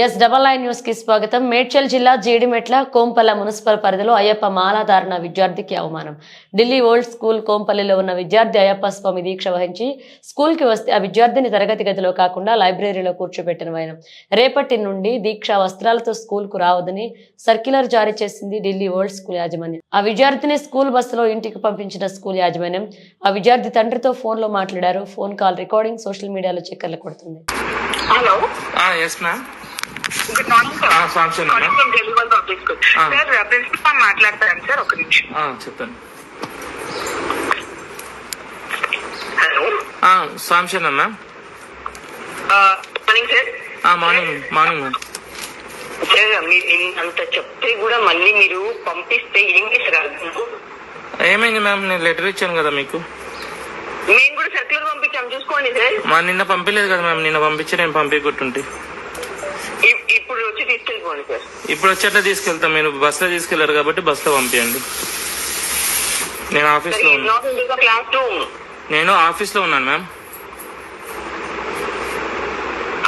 Yes double nine న్యూస్కి స్వాగతం. మేడ్చల్ జిల్లా జీడిమెట్ల కోంపల్ల మున్సిపల్ పరిధిలో అయ్యప్ప మాలాధారణ విద్యార్థికి అవమానం. ఢిల్లీ ఓల్డ్ స్కూల్ కోంపల్లిలో ఉన్న విద్యార్థి అయ్యప్ప స్వామి దీక్ష వహించి స్కూల్కి వస్తే ఆ విద్యార్థిని తరగతి గదిలో కాకుండా లైబ్రరీలో కూర్చోబెట్టిన వైనం రేపటి నుండి దీక్ష వస్త్రాలతో స్కూల్కు రావద్దని సర్క్యులర్ జారీ చేసింది ఢిల్లీ ఓల్డ్ స్కూల్ యాజమాన్యం. ఆ విద్యార్థిని స్కూల్ బస్సులో ఇంటికి పంపించిన స్కూల్ యాజమాన్యం ఆ విద్యార్థి తండ్రితో ఫోన్లో మాట్లాడారు. ఫోన్ కాల్ రికార్డింగ్ సోషల్ మీడియాలో చక్కర్లు కొడుతుంది. Hello. Yes ma'am good morning sir from delivery office Ah. Sir principal మాట్లాడతాను సార్ ఒక నిమిషం. చెప్పండి hello? Sanction ma'am? Morning sir. Morning morning ma'am. Sir మీరు అంత చెప్తే కూడా మళ్ళీ మీరు పంపిస్తే ఏం అర్థం? ఏమైంది మ్యామ్? నేను లెటర్ ఇచ్చాను కదా మీకు. మేము కూడా సర్క్యులర్ పంపించాం చూసుకోండి సార్. మా నిన్న పంపించలేదు కదా మ్యామ్ నిన్న పంపించి నేను పంపించుకుంటుంటే తీసుకెళ్ళిపోండి సార్ ఇప్పుడు వచ్చేట్లా తీసుకెళ్తాం. మీరు బస్సులో తీసుకెళ్ళారు కాబట్టి బస్సులో పంపించండి నేను క్లాస్ రూమ్ నేను ఆఫీస్లో ఉన్నాను మ్యామ్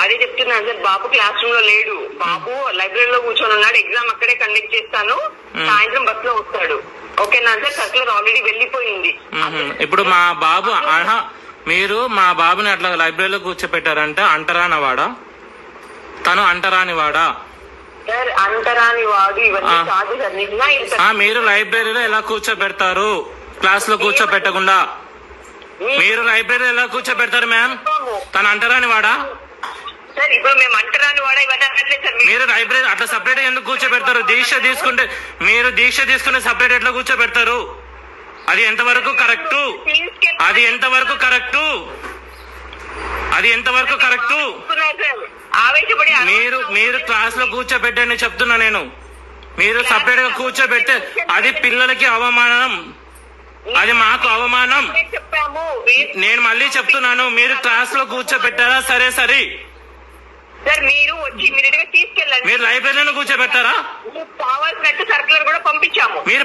అదే చెప్తున్నాను సార్ బాబు క్లాస్ రూమ్లో లేడు. బాబు లైబ్రరీలో కూర్చొని ఉన్నాడు. ఎగ్జామ్ అక్కడే కండక్ట్ చేస్తాను. సాయంత్రం బస్లో వస్తాడు. ఓకేనా సార్ సర్క్యులర్ ఆల్రెడీ వెళ్ళిపోయింది. ఇప్పుడు మా బాబు మీరు మా బాబుని అట్లా లైబ్రరీలో కూర్చోపెట్టారంటే. అంటరాని వాడా తను అంటరాని వాడా సార్ అంటరాని వాడు ఇవన్నీ ఆ. కాదు సార్ నిజంగా ఇది ఆ, మీరు లైబ్రరీలో ఎలా కూర్చోబెడతారు? క్లాస్లో కూర్చోబెట్టకుండా. మీరు లైబ్రరీలో ఎలా కూర్చోబెడతారు మ్యామ్ తను అంటరాని వాడా? సార్ ఇప్పుడు మేము అంటరాని వాడా ఇవన్నీ అనట్లేదు సార్ మీరు- లైబ్రరీ అట్లా సపరేట్ ఎందుకు కూర్చోబెడతారు? దీక్ష తీసుకుంటే మీరు దీక్ష తీసుకుంటే సపరేట్ ఎట్లా కూర్చోబెడతారు? అది ఎంతవరకు కరెక్టు? అది ఎంతవరకు కరెక్టు? అది ఎంతవరకు కరెక్టు? మీరు క్లాస్లో కూర్చోబెట్టండి చెప్తున్నా నేను. మీరు సపరేట్గా కూర్చోబెడితే అది పిల్లలకి అవమానం. అది మాకు అవమానం. నేను మళ్ళీ చెప్తున్నాను మీరు క్లాస్లో కూర్చోబెట్టారా? సరే సరే. మీరు వచ్చి తీసుకెళ్ళండి. మీరు లైబ్రరీలో కూర్చోబెట్టారా కావాల్సినట్టు సర్కులర్ కూడా పంపించాము. మీరు